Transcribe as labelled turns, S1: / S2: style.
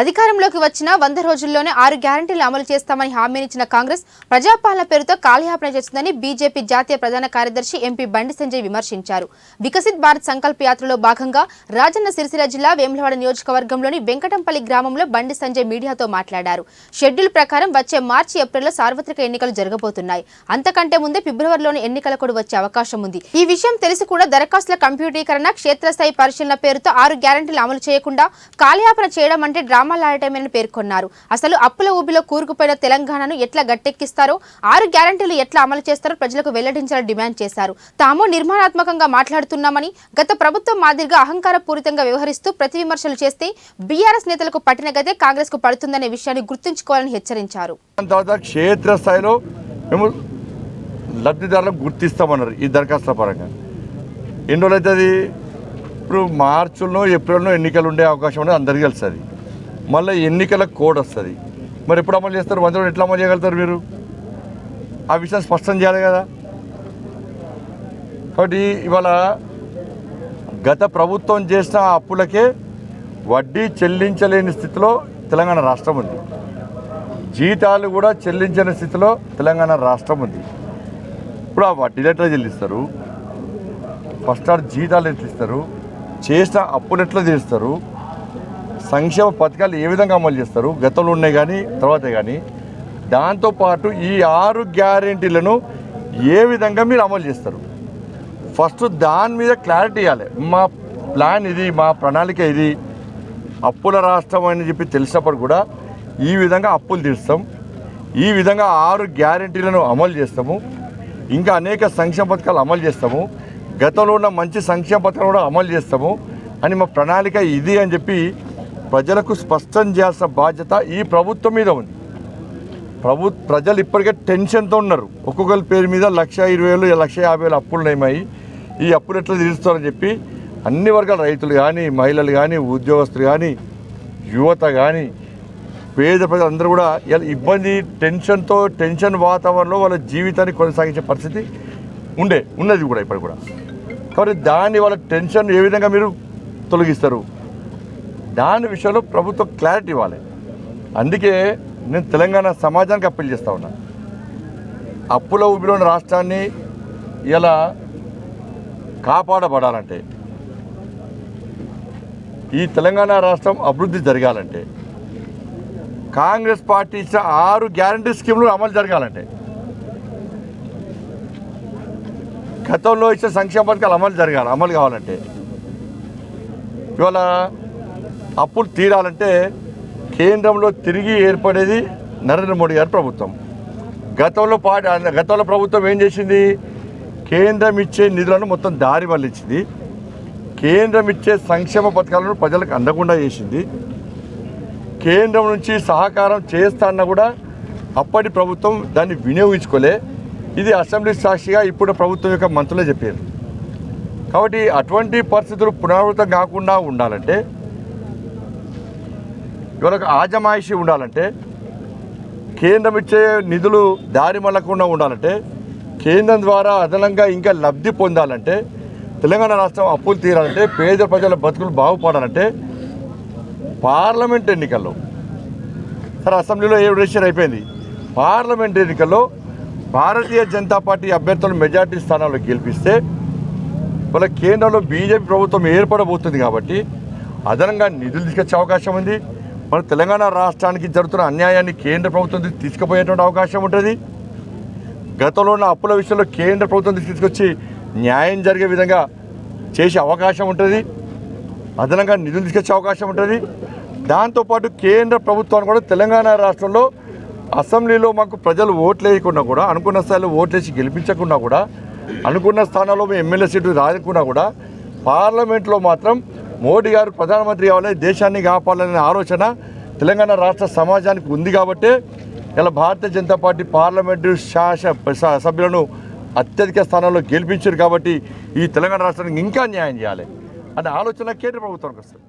S1: అధికారంలోకి వచ్చిన వంద రోజుల్లోనే ఆరు గ్యారంటీలు అమలు చేస్తామని హామీనిచ్చిన కాంగ్రెస్ ప్రజాపాలన పేరుతో కాలయాపన చేస్తుందని బీజేపీ జాతీయ ప్రధాన కార్యదర్శి ఎంపీ బండి సంజయ్ విమర్శించారు. వికసిత్ భారత్ సంకల్ప యాత్రలో భాగంగా రాజన్న సిరిసిల్ల జిల్లా వేములవాడ నియోజకవర్గంలోని వెంకటంపల్లి గ్రామంలో బండి సంజయ్ మీడియాతో మాట్లాడారు. షెడ్యూల్ ప్రకారం వచ్చే మార్చి ఏప్రిల్లో సార్వత్రిక ఎన్నికలు జరగబోతున్నాయి. అంతకంటే ముందే ఫిబ్రవరిలోని ఎన్నికల కూడా వచ్చే అవకాశం ఉంది. ఈ విషయం తెలిసి కూడా దరఖాస్తుల కంప్యూటీకరణ క్షేత్రస్థాయి పరిశీలన పేరుతో ఆరు గ్యారంటీలు అమలు చేయకుండా కాలయాపన చేయడం అంటే డ్రామాలాడటమేనని పేర్కొన్నారు. అసలు అప్పుల ఊబిలో కూరుకుపోయిన తెలంగాణను ఎట్లా గట్టెక్కిస్తారో ఆరు గ్యారంటీలు ఎట్లా అమలు చేస్తారో ప్రజలకు వెల్లడించాలని డిమాండ్ చేశారు. తాము నిర్మాణాత్మకంగా మాట్లాడుతున్నామని గత ప్రభుత్వం మాదిరిగా అహంకార పూరితంగా వ్యవహరిస్తూ ప్రతి విమర్శలు చేస్తే బీఆర్ఎస్ నేతలకు పట్టిన గదే కాంగ్రెస్కు పడుతుందనే విషయాన్ని గుర్తుంచుకోవాలని హెచ్చరించారు.
S2: క్షేత్రస్థాయిలో మేము లబ్ధిదారులకు గుర్తిస్తామన్నారు ఈ దరఖాస్తుల పరంగా ఎన్ని రోజులు అవుతుంది? ఇప్పుడు మార్చిలో ఏప్రిల్లో ఎన్నికలు ఉండే అవకాశం ఉండేది అందరికీ తెలుస్తుంది. మళ్ళీ ఎన్నికల కోడ్ వస్తుంది. మరి ఎప్పుడు అమలు చేస్తారు? వంద రోజులు ఎట్లా అమలు చేయగలుగుతారు మీరు? ఆ విషయం స్పష్టం చేయాలి కదా. కాబట్టి ఇవాళ గత ప్రభుత్వం చేసిన అప్పులకే వడ్డీ చెల్లించలేని స్థితిలో తెలంగాణ రాష్ట్రం ఉంది. జీతాలు కూడా చెల్లించని స్థితిలో తెలంగాణ రాష్ట్రం ఉంది. ఇప్పుడు ఆ వడ్డీలు ఎట్లా చెల్లిస్తారు? ఫస్ట్ ఆర్ జీతాలు ఎట్లా ఇస్తారు? చేసిన అప్పులు ఎట్లా తీరుస్తారు సంక్షేమ పథకాలు ఏ విధంగా అమలు చేస్తారు? గతంలో ఉన్నాయి కానీ తర్వాతే కానీ. దాంతోపాటు ఈ ఆరు గ్యారెంటీలను ఏ విధంగా మీరు అమలు చేస్తారు? ఫస్ట్ దాని మీద క్లారిటీ ఇవ్వాలి. మా ప్లాన్ ఇది మా ప్రణాళిక ఇది. అప్పుల రాష్ట్రం అని చెప్పి తెలిసినప్పుడు కూడా ఈ విధంగా అప్పులు తీరుస్తాం. ఈ విధంగా ఆరు గ్యారెంటీలను అమలు చేస్తాము. ఇంకా అనేక సంక్షేమ పథకాలు అమలు చేస్తాము. గతంలో ఉన్న మంచి సంక్షేమ పథకాలు కూడా అమలు చేస్తాము. అని మా ప్రణాళిక ఇది అని చెప్పి ప్రజలకు స్పష్టం చేయాల్సిన బాధ్యత ఈ ప్రభుత్వం మీద ఉంది. ప్రభు ప్రజలు ఇప్పటికే టెన్షన్తో ఉన్నారు. ఒక్కొక్కరి పేరు మీద లక్ష ఇరవై వేలు లక్ష యాభై వేలు అప్పులు నయమై ఈ అప్పులు ఎట్లా తీరుస్తారని చెప్పి అన్ని వర్గాల రైతులు కానీ మహిళలు కానీ ఉద్యోగస్తులు కానీ యువత కానీ పేద ప్రజలందరూ కూడా ఇలా ఇబ్బంది టెన్షన్తో టెన్షన్ వాతావరణంలో వాళ్ళ జీవితాన్ని కొనసాగించే పరిస్థితి ఉండే ఉన్నది కూడా ఇప్పుడు కూడా. కాబట్టి దాన్ని వాళ్ళ టెన్షన్ ఏ విధంగా మీరు తొలగిస్తారు? దాని విషయంలో ప్రభుత్వం క్లారిటీ ఇవ్వాలి. అందుకే నేను తెలంగాణ సమాజానికి అప్పీల్ చేస్తా ఉన్నా. అప్పుల ఊబిలో రాష్ట్రాన్ని ఇలా కాపాడబడాలంటే ఈ తెలంగాణ రాష్ట్రం అభివృద్ధి జరగాలంటే కాంగ్రెస్ పార్టీ ఇచ్చిన ఆరు గ్యారంటీ స్కీములు అమలు జరగాలంటే గతంలో ఇచ్చిన సంక్షేమ పథకాలు అమలు జరగాలి అమలు కావాలంటే ఇవాళ అప్పులు తీరాలంటే కేంద్రంలో తిరిగి ఏర్పడేది నరేంద్ర మోడీ గారి ప్రభుత్వం. గతంలో పాట గతంలో ప్రభుత్వం ఏం చేసింది? కేంద్రం ఇచ్చే నిధులను మొత్తం దారి మళ్ళించింది కేంద్రం ఇచ్చే సంక్షేమ పథకాలను ప్రజలకు అందకుండా చేసింది. కేంద్రం నుంచి సహకారం చేస్తాన్న కూడా అప్పటి ప్రభుత్వం దాన్ని వినియోగించుకోలే. ఇది అసెంబ్లీ సాక్షిగా ఇప్పుడు ప్రభుత్వం యొక్క మంత్రులే చెప్పారు. కాబట్టి అటువంటి పరిస్థితులు పునరావృతం కాకుండా ఉండాలంటే ఇవాళ ఆజమాయిషి ఉండాలంటే కేంద్రం ఇచ్చే నిధులు దారి మళ్ళకుండా ఉండాలంటే కేంద్రం ద్వారా అదనంగా ఇంకా లబ్ధి పొందాలంటే తెలంగాణ రాష్ట్రం అప్పులు తీరాలంటే పేద ప్రజల బతుకులు బాగుపడాలంటే పార్లమెంట్ ఎన్నికల్లో సరే అసెంబ్లీలో ఏడు రిజిస్టర్ అయిపోయింది? పార్లమెంట్ ఎన్నికల్లో భారతీయ జనతా పార్టీ అభ్యర్థులు మెజార్టీ స్థానాల్లో గెలిపిస్తే వాళ్ళ కేంద్రంలో బీజేపీ ప్రభుత్వం ఏర్పడబోతుంది కాబట్టి అదనంగా నిధులు తీసుకొచ్చే అవకాశం ఉంది. మన తెలంగాణ రాష్ట్రానికి జరుగుతున్న అన్యాయాన్ని కేంద్ర ప్రభుత్వం తీసుకుపోయేటువంటి అవకాశం ఉంటుంది. గతంలో ఉన్న అప్పుల విషయంలో కేంద్ర ప్రభుత్వం తీసుకొచ్చి న్యాయం జరిగే విధంగా చేసే అవకాశం ఉంటుంది. అదనంగా నిధులు తీసుకొచ్చే అవకాశం ఉంటుంది. దాంతోపాటు కేంద్ర ప్రభుత్వాన్ని కూడా తెలంగాణ రాష్ట్రంలో అసెంబ్లీలో మాకు ప్రజలు ఓట్లు వేయకుండా కూడా అనుకున్న స్థాయిలో ఓట్లేసి గెలిపించకుండా కూడా అనుకున్న స్థానాల్లో మేము ఎమ్మెల్యే సీటు రాకుండా కూడా పార్లమెంట్లో మాత్రం మోడీ గారు ప్రధానమంత్రి కావాలని దేశాన్ని కాపాడాలనే ఆలోచన తెలంగాణ రాష్ట్ర సమాజానికి ఉంది కాబట్టే ఇలా భారతీయ జనతా పార్టీ పార్లమెంటు శాస సభ్యులను అత్యధిక స్థానంలో గెలిపించారు కాబట్టి ఈ తెలంగాణ రాష్ట్రానికి ఇంకా న్యాయం చేయాలి అనే ఆలోచన కేంద్ర ప్రభుత్వానికి వస్తుంది.